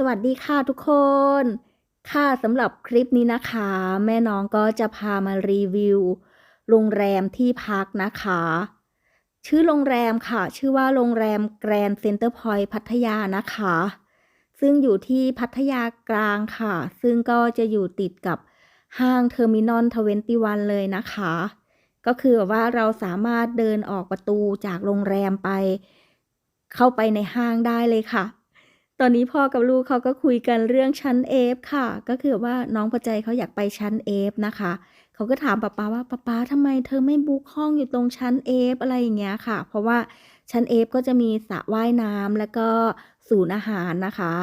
สวัสดีค่ะทุกคน ค่ะสำหรับคลิปนี้นะคะ แม่น้องก็จะพามารีวิว โรงแรมที่พักนะคะ ชื่อโรงแรมค่ะ ชื่อว่าโรงแรมแกรนด์เซ็นเตอร์พอยต์พัทยานะคะ ซึ่งอยู่ที่พัทยากลางค่ะ ซึ่งก็จะอยู่ติดกับห้างเทอร์มินอลทเวนตี้วันเลยนะคะ ก็คือแบบว่าเราสามารถเดินออกประตูจากโรงแรมไป เข้าไปในห้างได้เลยค่ะ ตอนนี้พ่อกับลูกเขาก็คุยกันเรื่องชั้น F ค่ะ ก็คือว่าน้องประใจเขาอยากไปชั้น F นะคะเขาก็ถามป๊าป๊าว่าป๊าป๊าทำไมเธอไม่บุ๊กห้องอยู่ตรงชั้น F อฟอะไรอย่างเงี้ยค่ะ เพราะว่าชั้น F ก็จะมีสระว่ายน้ำแล้วก็ศูนย์อาหารนะคะ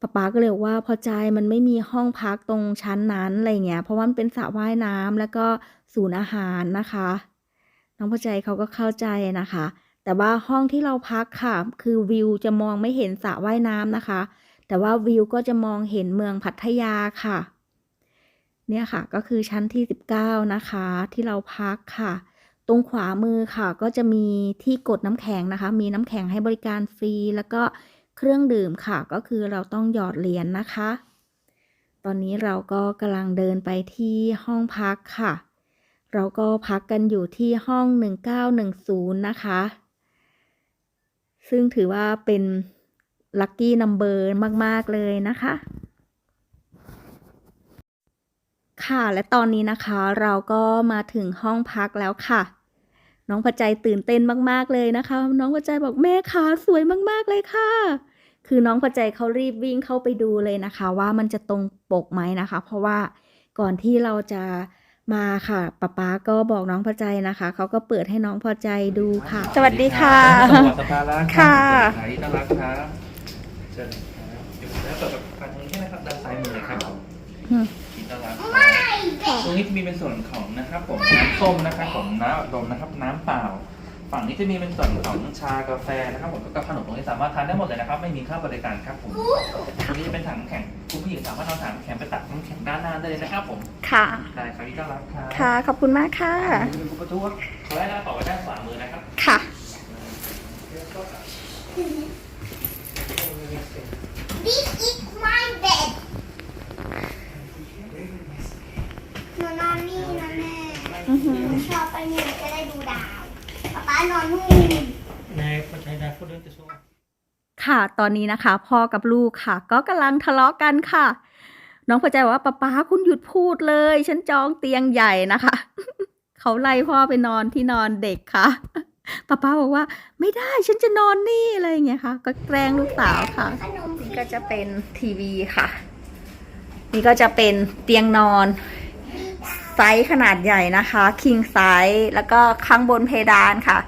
ป๊าป๊าก็เลยว่าพอใจมันไม่มีห้องพักตรงชั้นนั้นอะไรเงี้ยเพราะว่ามันเป็นสระว่ายน้ำแล้วก็ศูนย์อาหารนะคะ น้องพอใจเขาก็เข้าใจนะคะ แต่ว่าห้องที่เราพักค่ะ คือวิวจะมองไม่เห็นสระว่ายน้ำนะคะ แต่ว่าวิวก็จะมองเห็นเมืองพัทยาค่ะ เนี่ยค่ะก็คือชั้นที่ 19 นะคะ ที่เราพักค่ะ ตรงขวามือค่ะ ก็จะมีที่กดน้ำแข็งนะคะ มีน้ำแข็งให้บริการฟรี แล้วก็เครื่องดื่มค่ะ ก็คือเราต้องหยอดเหรียญนะคะ ตอนนี้เราก็กำลังเดินไปที่ห้องพักค่ะ เราก็พักกันอยู่ที่ห้อง 1910 นะคะ ซึ่งถือว่าเป็นลัคกี้นัมเบอร์มาก ๆ เลยนะคะ ค่ะและตอนนี้นะคะเราก็มาถึงห้องพักแล้วค่ะ น้องพอใจตื่นเต้นมาก ๆ เลยนะคะ น้องพอใจบอกแม่ขาสวยมาก ๆ เลยค่ะ คือน้องพอใจเขารีบวิ่งเข้าไปดูเลยนะคะ ว่ามันจะตรงปกไหมนะคะ เพราะว่าก่อนที่เราจะ มาค่ะป๊าป๊าก็บอกน้องพอใจนะคะ เขาก็เปิดให้น้องพอใจดูค่ะ สวัสดีค่ะ สวัสดีครับค่ะสวัสดีต้อนรับครับเชิญครับเดี๋ยวผมจะเปิดแบบฟันตรงนี้นะครับด้านซ้ายมือครับอืมยินดีต้อนรับครับตรงนี้จะมีเป็นส่วนของนะครับ ผมน้ำส้มนะครับผมน้ำอัดลมนะครับ น้ำเปล่า ฝั่งนี้จะมีเป็นส่วนของชากาแฟนะครับผมแล้วก็ขนมตรงนี้สามารถทานได้หมดเลยนะครับ ไม่มีค่าบริการครับผมตรงนี้จะเป็นถังน้ำแข็งคุณผู้หญิงสามารถเอาถังน้ำแข็งไปตักน้ำแข็งด้านหน้าได้เลยนะครับผมค่ะ ได้ครับยินดีต้อนรับครับค่ะ ขอบคุณมากค่ะเป็นประตูครับขอได้หน้าต่อไว้ด้านขวามือนะครับ ค่ะ This is my bed หนูนอนนี่นะแม่อือหือหนูชอบไปนี่ ค่ะ ตอนนี้นะคะ พ่อกับลูกค่ะ ก็กำลังทะเลาะกันค่ะ น้องพอใจบอกว่าป๊าป๊าคุณหยุดพูดเลย ฉันจองเตียงใหญ่นะคะ เขาไล่พ่อไปนอนที่นอนเด็กค่ะป๊าป๊าบอกว่าไม่ได้ฉันจะนอนนี่อะไรอย่างเงี้ยค่ะ ก็แกล้งลูกสาวค่ะขนมนี่ก็จะเป็นทีวีค่ะ นี่ก็จะเป็นเตียงนอน ไซส์ขนาดใหญ่นะคะคิงไซส์แล้วก็ข้างบนเพดานค่ะ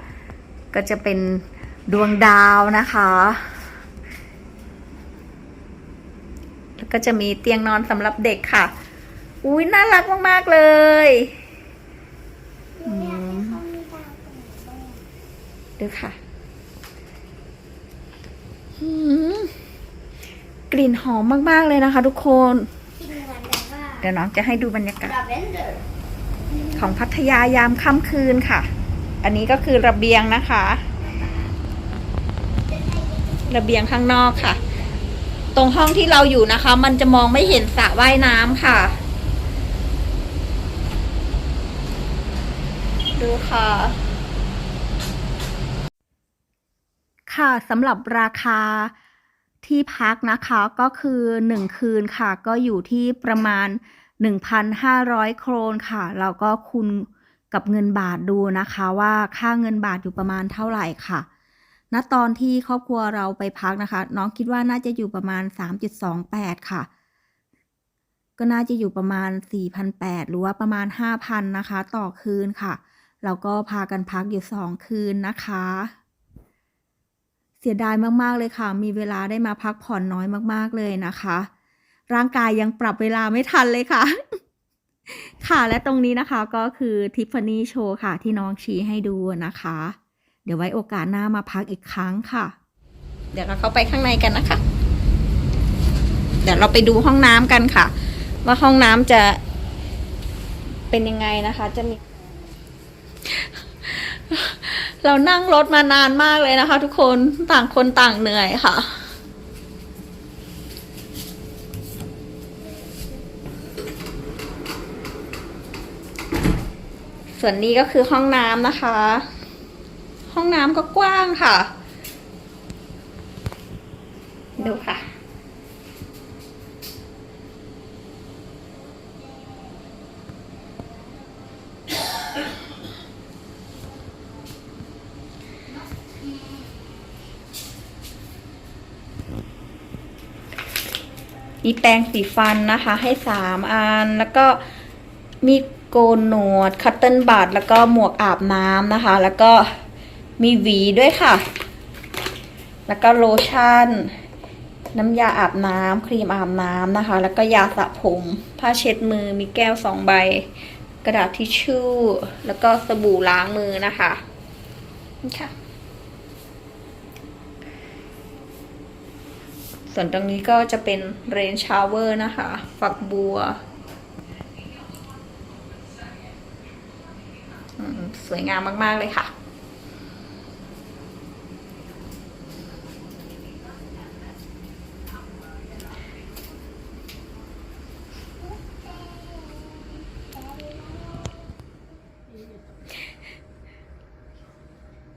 ก็จะเป็นดวงดาวนะคะ แล้วก็จะมีเตียงนอนสำหรับเด็กค่ะ อุ้ยน่ารักมาก ๆ เลยหนูอยากเขามีดาวตรงนี้ด้วยดูค่ะหืมกลิ่นหอมมาก ๆ เลยนะคะทุกคน ดี๋ยวน้องจะให้ดูบรรยากาศลาเวนเดอร์ของพัทยายามค่ำคืนค่ะ อันนี้ก็คือระเบียงนะคะ ระเบียงข้างนอกค่ะ ตรงห้องที่เราอยู่นะคะ มันจะมองไม่เห็นสระว่ายน้ำค่ะ ดูค่ะค่ะสำหรับราคา ที่พักนะคะก็คือหนึ่งคืนค่ะ ก็อยู่ที่ประมาณ 1,500 โครนค่ะเราก็คูณกับเงินบาทดูนะคะว่าค่าเงินบาทอยู่ประมาณเท่าไหร่ค่ะ ณ ตอนที่ครอบครัวเราไปพักนะคะ น้องคิดว่าน่าจะอยู่ประมาณ 3.28 ค่ะ ก็น่าจะอยู่ประมาณ 4,800 หรือว่าประมาณ 5,000 นะคะ ต่อคืนค่ะเราก็พากันพักอยู่ 2 คืนนะคะ สียดายมาก ๆ เลยค่ะ มีเวลาได้มาพักผ่อนน้อยมาก ๆ เลยนะคะ ร่างกายยังปรับเวลาไม่ทันเลยค่ะ ค่ะ และตรงนี้นะคะก็คือทิฟฟานี่โชว์ค่ะ ที่น้องชี้ให้ดูนะคะ เดี๋ยวไว้โอกาสหน้ามาพักอีกครั้งค่ะ เดี๋ยวเราเข้าไปข้างในกันนะคะ เดี๋ยวเราไปดูห้องน้ำกันค่ะ ว่าห้องน้ำจะเป็นยังไงนะคะ จะมี เรานั่งรถมานานมากเลยนะคะ ทุกคนต่างคนต่างเหนื่อยค่ะ ส่วนนี้ก็คือห้องน้ำนะคะ ห้องน้ำก็กว้างค่ะ ดูค่ะ มีแปรงสีฟันนะคะ ให้สามอัน แล้วก็มีโกนหนวด คัตเติลบัตแล้วก็หมวกอาบน้ำนะคะ แล้วก็มีหวีด้วยค่ะ แล้วก็โลชั่น น้ำยาอาบน้ำครีมอาบน้ำนะคะ แล้วก็ยาสระผม ผ้าเช็ดมือ มีแก้วสองใบ กระดาษทิชชู่ แล้วก็สบู่ล้างมือนะคะนี่ค่ะ ส่วนตรงนี้ก็จะเป็นเรนชาวเวอร์นะคะ ฝักบัว สวยงามมาก ๆ เลยค่ะ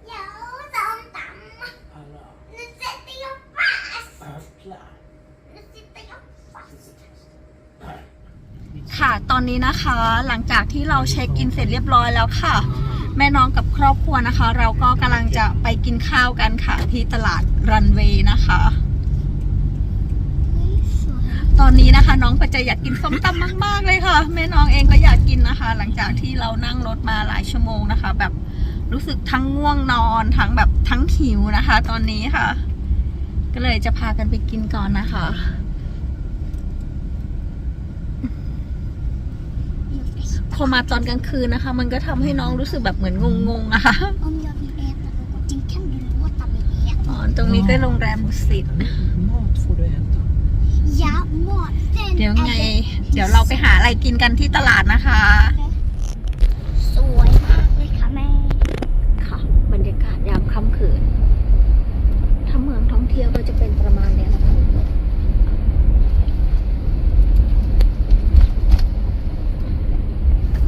เดี๋ยวส้มตำ Alla นึกจะตีฟ้า öpplar. นึกจะตีฟ้า ค่ะ ตอนนี้นะคะ หลัง จากที่เราเช็คอินเสร็จเรียบร้อยแล้วค่ะ แม่น้องกับครอบครัวนะคะ เราก็กำลังจะไปกินข้าวกันค่ะ ที่ตลาดรันเวย์นะคะ ตอนนี้นะคะ น้องปัจจัยอยากกินส้มตำมาก ๆ เลยค่ะ แม่น้องเองก็อยากกินนะคะ หลังจากที่เรานั่งรถมาหลายชั่วโมงนะคะ แบบรู้สึกทั้งง่วงนอนทั้งแบบทั้งหิวนะคะ ตอนนี้ค่ะ ก็เลยจะพากันไปกินก่อนนะคะ พอมาตอนกลางคืนนะคะ มันก็ทำให้น้องรู้สึกแบบเหมือนงงๆอะค่ะ Om jag vill äta någonting kan du låta mig äta. อ๋อตรงนี้ก็โรงแรมดุสิต Mat får du äta. Ja, maten เดี๋ยวไง är เดี๋ยวเราไปหาอะไรกินกันที่ตลาดนะคะ สวยมากเลยค่ะแม่ ค่ะ บรรยากาศยามค่ำคืน ถ้าเมืองท่องเที่ยวก็จะเป็นประมาณเนี้ยนะคะ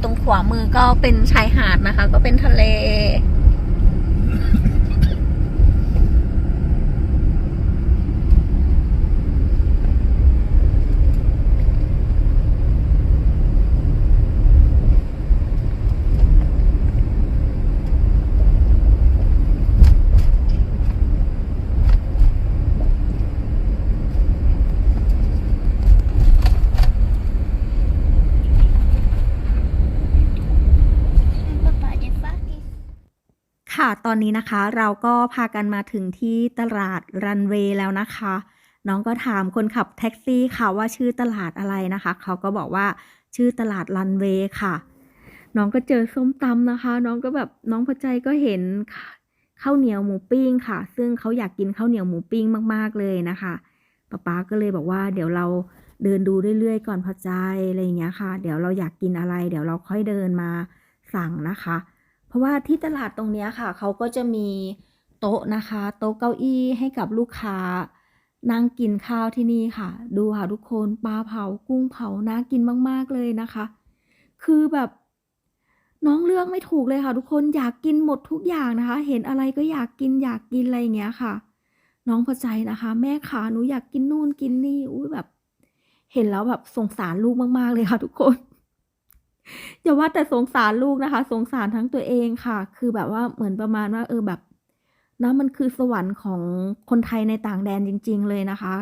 ตรง ขวามือก็เป็นชายหาดนะคะ ก็เป็นทะเล Pappa, det är faktiskt ค่ะ ต อนนี้นะคะเราก็พากันมาถึงที่ตลาดรันเวย์แล้วนะคะ น้องก็ถามคนขับแท็กซี่ค่ะว่าชื่อตลาดอะไรนะคะ เขาก็บอกว่าชื่อตลาดรันเวย์ค่ะ น้องก็เจอส้มตำนะคะ น้องก็แบบน้องพอใจก็เห็นข้าวเหนียวหมูปิ้งค่ะ ซึ่งเขาอยากกินข้าวเหนียวหมูปิ้งมาก ๆ เลยนะคะป๊าป๊าก็เลยบอกว่าเดี๋ยวเราเดินดูเรื่อยๆก่อนพอใจอะไรอย่างเงี้ยค่ะ เดี๋ยวเราอยากกินอะไร เดี๋ยวเราค่อยเดินมาสั่งนะคะ เพราะว่าที่ตลาดตรงนี้ค่ะ เขาก็จะมีโต๊ะนะคะ โต๊ะเก้าอี้ให้กับลูกค้า นั่งกินข้าวที่นี่ค่ะ ดูค่ะทุกคนปลาเผากุ้งเผาน่ากินมาก ๆ เลยนะคะ คือแบบน้องเลือกไม่ถูกเลยค่ะ ทุกคนอยากกินหมดทุกอย่างนะคะ เห็นอะไรก็อยากกินอยากกินอะไรอย่างเงี้ยค่ะ น้องพอใจนะคะ แม่ขาหนูอยากกินนู่นกินนี่อุ้ยแบบ เห็นแล้วแบบสงสารลูกมากๆเลยค่ะ ทุกคน อย่าว่าแต่สงสารลูกนะคะ สงสารทั้งตัวเองค่ะ คือแบบว่าเหมือนประมาณว่า เออแบบนะมันคือสวรรค์ของคนไทยในต่างแดนจริง ๆ เลยนะคะ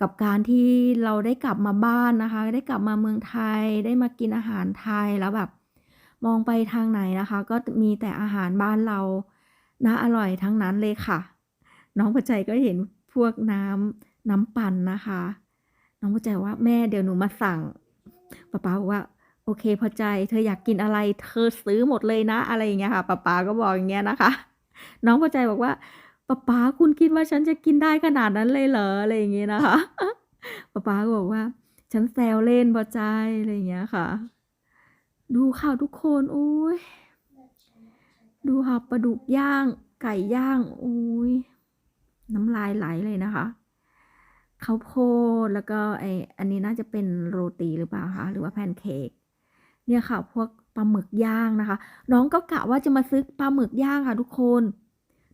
กับการที่เราได้กลับมาบ้านนะคะ ได้กลับมาเมืองไทยได้มากินอาหารไทยแล้วแบบ มองไปทางไหนนะคะ ก็มีแต่อาหารบ้านเราน่าอร่อยทั้งนั้นเลยค่ะ น้องพอใจก็เห็นพวกน้ำน้ำปั่นนะคะ น้องพอใจว่าแม่เดี๋ยวหนูมาสั่งป๊าป๊าบอกว่า โอเค พอใจ เธออยากกินอะไร เธอซื้อหมดเลยนะ อะไรอย่างเงี้ยค่ะป๊าป๊าก็บอกอย่างเงี้ยนะคะ น้องพอใจบอกว่าป๊าป๊าคุณคิดว่าฉันจะกินได้ขนาดนั้นเลยเหรออะไรอย่างเงี้ยนะคะป๊าป๊าก็บอกว่า ฉันแซวเล่นพอใจอะไรอย่างเงี้ยค่ะ ดูค่ะทุกคนโอ้ยดูค่ะปลาดุกย่าง ไก่ย่างโอ้ยน้ำลายไหลเลยนะคะข้าวโพดแล้วก็ไออันนี้น่าจะเป็นโรตีหรือเปล่าคะหรือว่าแพนเค้ก เนี่ยค่ะพวกปลาหมึกย่างนะคะ น้องก็กะว่าจะมาซื้อปลาหมึกย่างค่ะทุกคน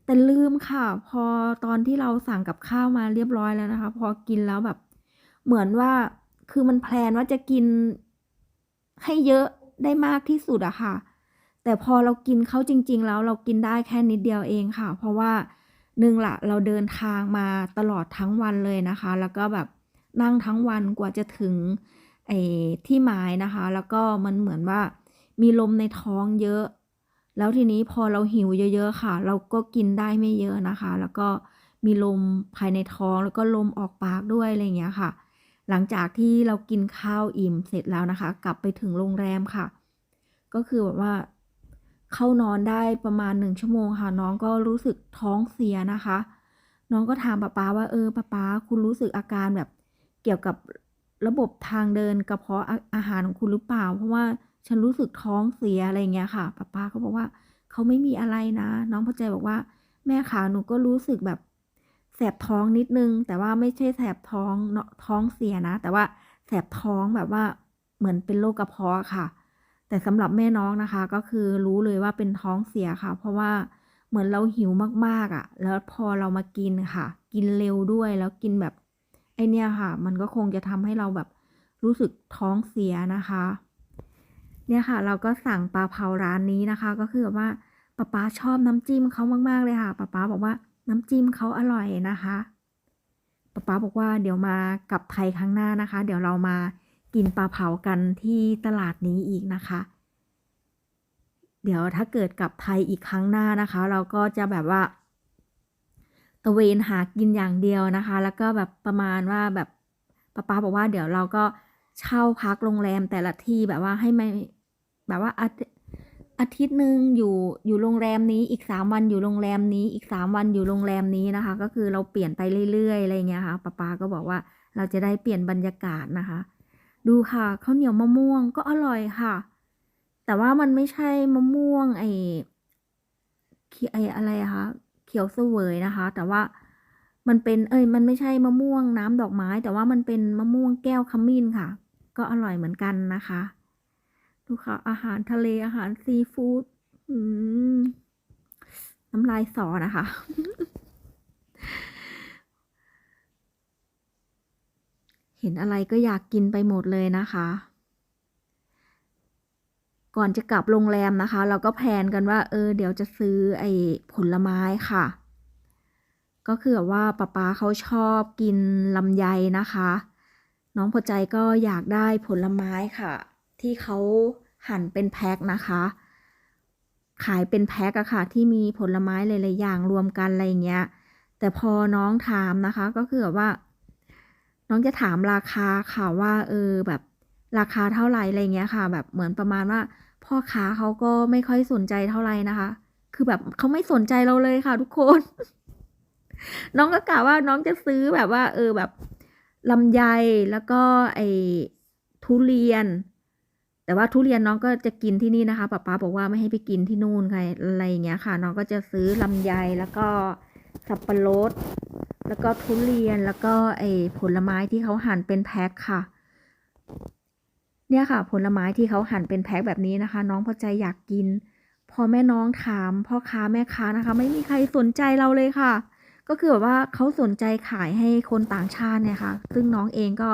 แต่ลืมค่ะ พอตอนที่เราสั่งกับข้าวมาเรียบร้อยแล้วนะคะ พอกินแล้วแบบ เหมือนว่าคือมันแพลนว่าจะกินให้เยอะได้มากที่สุดอะค่ะ แต่พอเรากินเขาจริง ๆ แล้วเรากินได้แค่นิดเดียวเองค่ะ เพราะว่าหนึ่งละเราเดินทางมาตลอดทั้งวันเลยนะคะ แล้วก็แบบนั่งทั้งวันกว่าจะถึง ไอ้ที่หมายนะคะ แล้วก็มันเหมือนว่ามีลมในท้องเยอะ แล้วทีนี้พอเราหิวเยอะๆค่ะ เราก็กินได้ไม่เยอะนะคะ แล้วก็มีลมภายในท้องแล้วก็ลมออกปากด้วยอะไรอย่างเงี้ยค่ะ หลังจากที่เรากินข้าวอิ่มเสร็จแล้วนะคะ กลับไปถึงโรงแรมค่ะ ก็คือแบบว่าเข้านอนได้ประมาณหนึ่งชั่วโมงค่ะ น้องก็รู้สึกท้องเสียนะคะ น้องก็ถามป๊าป๊าว่าเออป๊าป๊าคุณรู้สึกอาการแบบเกี่ยวกับ ระบบทางเดินกระเพาะอาหารของคุณหรือเปล่า เพราะว่าฉันรู้สึกท้องเสียอะไรเงี้ยค่ะป๊าป๊าก็บอกว่าเขาไม่มีอะไรนะ น้องพอใจบอกว่า แม่ขาหนูก็รู้สึกแบบแสบท้องนิดนึง แต่ว่าไม่ใช่แสบท้องเนาะท้องเสียนะ แต่ว่าแสบท้องแบบว่าเหมือนเป็นโรคกระเพาะค่ะ แต่สำหรับแม่น้องนะคะ ก็คือรู้เลยว่าเป็นท้องเสียค่ะ เพราะว่าเหมือนเราหิวมากๆอะ่ะ แล้วพอเรามากินค่ะ กินเร็วด้วยแล้วกินแบบ ไอเนี้ยค่ะ มันก็คงจะทำให้เราแบบรู้สึกท้องเสียนะคะ เนี่ยค่ะ เราก็สั่งปลาเผาร้านนี้นะคะ ก็คือว่าป๊าป๊าชอบน้ำจิ้มเขามากๆเลยค่ะป๊าป๊าบอกว่าน้ำจิ้มเขาอร่อยนะคะป๊าป๊าบอกว่าเดี๋ยวมากับไทยครั้งหน้านะคะ เดี๋ยวเรามากินปลาเผากันที่ตลาดนี้อีกนะคะ เดี๋ยวถ้าเกิดกลับไทยอีกครั้งหน้านะคะ เราก็จะแบบว่า ตะเวนหากินอย่างเดียวนะคะ แล้วก็แบบประมาณว่าแบบป้าป้าบอกว่าเดี๋ยวเราก็เช่าพักโรงแรมแต่ละที่แบบว่าให้ไม่แบบว่าอาทิอาทิตย์หนึ่งอยู่อยู่โรงแรมนี้อีกสามวันอยู่โรงแรมนี้อีกสามวันอยู่โรงแรมนี้นะคะ ก็คือเราเปลี่ยนไปเรื่อยๆอะไรเงี้ยค่ะป้าป้าก็บอกว่าเราจะได้เปลี่ยนบรรยากาศนะคะ ดูค่ะข้าวเหนียวมะม่วงก็อร่อยค่ะ แต่ว่ามันไม่ใช่มะม่วงไอ้ไอ้อะไรอะคะ เขียวเสวยนะคะ แต่ว่ามันเป็นเอ้ยมันไม่ใช่มะม่วงน้ำดอกไม้ แต่ว่ามันเป็นมะม่วงแก้วขมิ้นค่ะ ก็อร่อยเหมือนกันนะคะดูค่ะอาหารทะเลอาหารซีฟู้ดน้ำลายสอนะคะ เห็นอะไรก็อยากกินไปหมดเลยนะคะ ก่อนจะกลับโรงแรมนะคะ เราก็แพลนกันว่า เออ เดี๋ยวจะซื้อไอ้ผลไม้ค่ะ ก็คือแบบว่าป๊าป๊าเขาชอบกินลำไยนะคะ น้องพอใจก็อยากได้ผลไม้ค่ะ ที่เขาหั่นเป็นแพ็คนะคะ ขายเป็นแพ็คอะค่ะ ที่มีผลไม้หลายๆอย่างรวมกันอะไรเงี้ย แต่พอน้องถามนะคะ ก็คือแบบว่า น้องจะถามราคาค่ะว่า เออแบบ ราคาเท่าไหร่อะไรเงี้ยค่ะ แบบเหมือนประมาณว่า พ่อค้าเขาก็ไม่ค่อยสนใจเท่าไหร่นะคะ คือแบบเขาไม่สนใจเราเลยค่ะ ทุกคน น้องก็กะว่าน้องจะซื้อแบบว่า เออแบบลำไยแล้วก็ไอ้ทุเรียน แต่ว่าทุเรียนน้องก็จะกินที่นี่นะคะป๊าป๊าบอกว่าไม่ให้ไปกินที่นู่นค่ะอะไรอย่างเงี้ยค่ะ น้องก็จะซื้อลำไยแล้วก็สับปะรดแล้วก็ทุเรียนแล้วก็ไอ้ผลไม้ที่เขาหั่นเป็นแพ็คค่ะ เนี่ยค่ะ ผลไม้ที่เขาหั่นเป็นแพ็คแบบนี้นะคะ น้องพอใจอยากกิน พอแม่น้องถามพ่อค้าแม่ค้านะคะ ไม่มีใครสนใจเราเลยค่ะ ก็คือแบบว่าเขาสนใจขายให้คนต่างชาติเนี่ยค่ะ ซึ่งน้องเองก็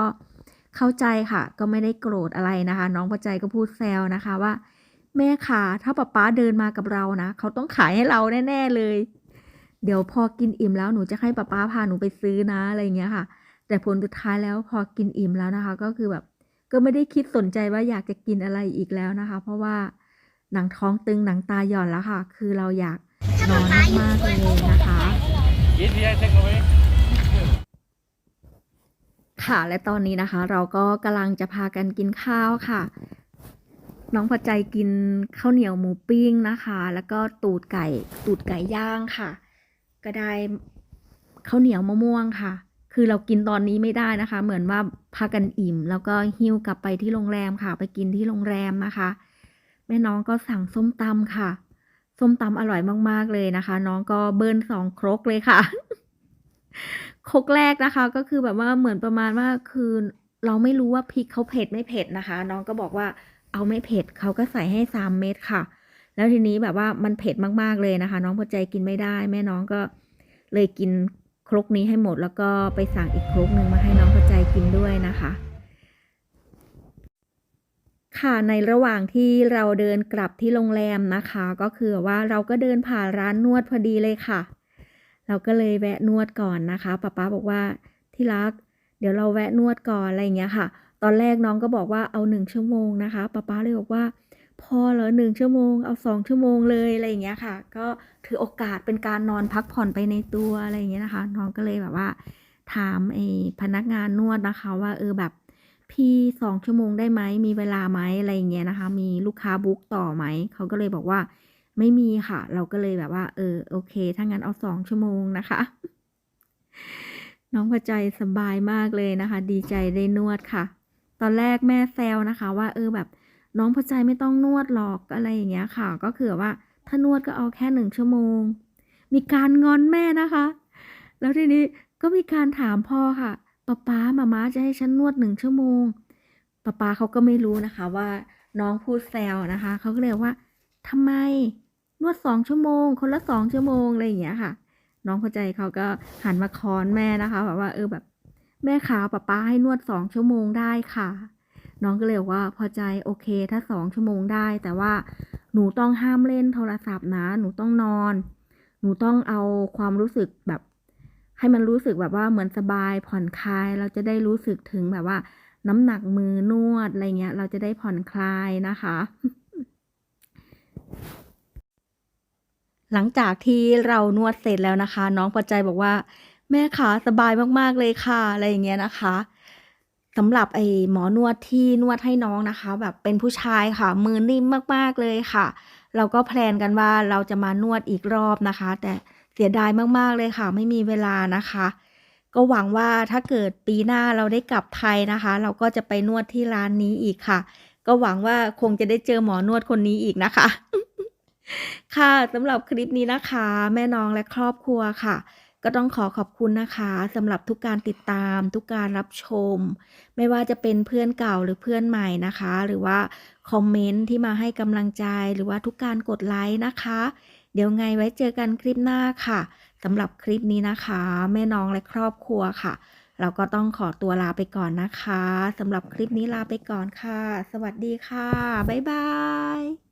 เข้าใจค่ะ ก็ไม่ได้โกรธอะไรนะคะ น้องพอใจก็พูดแซวนะคะว่า แม่ค่ะถ้าป๊าป๊าเดินมากับเรานะเขาต้องขายให้เราแน่ ๆเลย เดี๋ยวพอกินอิ่มแล้วหนูจะให้ป๊าป๊าพาหนูไปซื้อนะอะไรเงี้ยค่ะ แต่ผลสุดท้ายแล้วพอกินอิ่มแล้วนะคะ ก็คือแบบ ก็ไม่ได้คิดสนใจว่าอยากจะกินอะไรอีกแล้วนะคะ เพราะว่าหนังท้องตึงหนังตาหย่อนแล้วค่ะ คือเราอยากนอนมากๆเลยนะคะ Eat here take away ค่ะและตอนนี้นะคะ เราก็กำลังจะพากันกินข้าวค่ะ น้องพอใจกินข้าวเหนียวหมูปิ้งนะคะ แล้วก็ตูดไก่ตูดไก่ย่างค่ะ ก็ได้ข้าวเหนียวมะม่วงค่ะ คือเรากินตอนนี้ไม่ได้นะคะ เหมือนว่าพากันอิ่ม แล้วก็หิ้วกลับไปที่โรงแรมค่ะ ไปกินที่โรงแรมนะคะ แม่น้องก็สั่งส้มตำค่ะ ส้มตำอร่อยมากๆเลยนะคะ น้องก็เบิร์นสองครกเลยค่ะ ครกแรกนะคะ ก็คือแบบว่าเหมือนประมาณว่าคือเราไม่รู้ว่าพริกเขาเผ็ดไม่เผ็ดนะคะ น้องก็บอกว่าเอาไม่เผ็ดเขาก็ใส่ให้สามเม็ดค่ะ แล้วทีนี้แบบว่ามันเผ็ดมากๆเลยนะคะ น้องพอใจกินไม่ได้ แม่น้องก็เลยกิน ครกนี้ให้หมดแล้วก็ไปสั่งอีกครกหนึ่งมาให้น้องพอใจกินด้วยนะคะ ค่ะในระหว่างที่เราเดินกลับที่โรงแรมนะคะ ก็คือว่าเราก็เดินผ่านร้านนวดพอดีเลยค่ะ เราก็เลยแวะนวดก่อนนะคะป๊าป๊าบอกว่าที่รัก เดี๋ยวเราแวะนวดก่อนอะไรอย่างเงี้ยค่ะ ตอนแรกน้องก็บอกว่าเอาหนึ่งชั่วโมงนะคะป๊าป๊าเลยบอกว่า พอเหรอหนึ่งชั่วโมงเอาสองชั่วโมงเลยอะไรอย่างเงี้ยค่ะ ก็ถือโอกาสเป็นการนอนพักผ่อนไปในตัวอะไรอย่างเงี้ยนะคะ น้องก็เลยแบบว่าถามไอ้พนักงานนวดนะคะ ว่าเออแบบพี่สองชั่วโมงได้ไหมมีเวลาไหมอะไรอย่างเงี้ยนะคะ มีลูกค้าบุ๊กต่อไหมเขาก็เลยบอกว่าไม่มีค่ะ เราก็เลยแบบว่า เออโอเค ถ้างั้นเอาสองชั่วโมงนะคะ น้องพอใจสบายมากเลยนะคะ ดีใจได้นวดค่ะ ตอนแรกแม่แซวนะคะ ว่าเออแบบ น้องพอใจไม่ต้องนวดหรอกอะไรอย่างเงี้ยค่ะ ก็คือว่าถ้านวดก็เอาแค่หนึ่งชั่วโมง มีการงอนแม่นะคะ แล้วทีนี้ก็มีการถามพ่อค่ะป๊าป๊ามาม่าจะให้ฉันนวดหนึ่งชั่วโมงป๊าป๊าเขาก็ไม่รู้นะคะว่าน้องพูดแซวนะคะเขาก็เลยว่าทำไมนวดสองชั่วโมง คนละสองชั่วโมงอะไรอย่างเงี้ยค่ะ น้องเข้าใจเขาก็หันมาค้อนแม่นะคะแบบว่าเออแบบแม่ขาป๊าป๊าให้นวดสองชั่วโมงได้ค่ะ น้องก็เลยว่าพอใจโอเคถ้าสองชั่วโมงได้ แต่ว่าหนูต้องห้ามเล่นโทรศัพท์นะ หนูต้องนอน หนูต้องเอาความรู้สึกแบบ ให้มันรู้สึกแบบว่าเหมือนสบายผ่อนคลาย เราจะได้รู้สึกถึงแบบว่า น้ำหนักมือนวดอะไรเงี้ย เราจะได้ผ่อนคลายนะคะ หลังจากที่เรานวดเสร็จแล้วนะคะ น้องพอใจบอกว่า แม่ขาสบายมากๆเลยค่ะอะไรอย่างเงี้ยนะคะ สำหรับไอ้หมอนวดที่นวดให้น้องนะคะ แบบเป็นผู้ชายค่ะ มือนิ่มมากๆเลยค่ะ เราก็แพลนกันว่าเราจะมานวดอีกรอบนะคะ แต่เสียดายมากๆเลยค่ะ ไม่มีเวลานะคะ ก็หวังว่าถ้าเกิดปีหน้าเราได้กลับไทยนะคะ เราก็จะไปนวดที่ร้านนี้อีกค่ะ ก็หวังว่าคงจะได้เจอหมอนวดคนนี้อีกนะคะ ค่ะสำหรับคลิปนี้นะคะ แม่น้องและครอบครัวค่ะ ก็ต้องขอขอบคุณนะคะสำหรับทุกการติดตาม ทุกการรับชม ไม่ว่าจะเป็นเพื่อนเก่าหรือเพื่อนใหม่นะคะ หรือว่าคอมเมนต์ที่มาให้กำลังใจหรือว่าทุกการกดไลค์นะคะ เดี๋ยวไงไว้เจอกันคลิปหน้าค่ะสำหรับคลิปนี้นะคะ แม่น้องและครอบครัวค่ะ เราก็ต้องขอตัวลาไปก่อนนะคะสำหรับคลิปนี้ลาไปก่อนค่ะ สวัสดีค่ะ บ๊ายบาย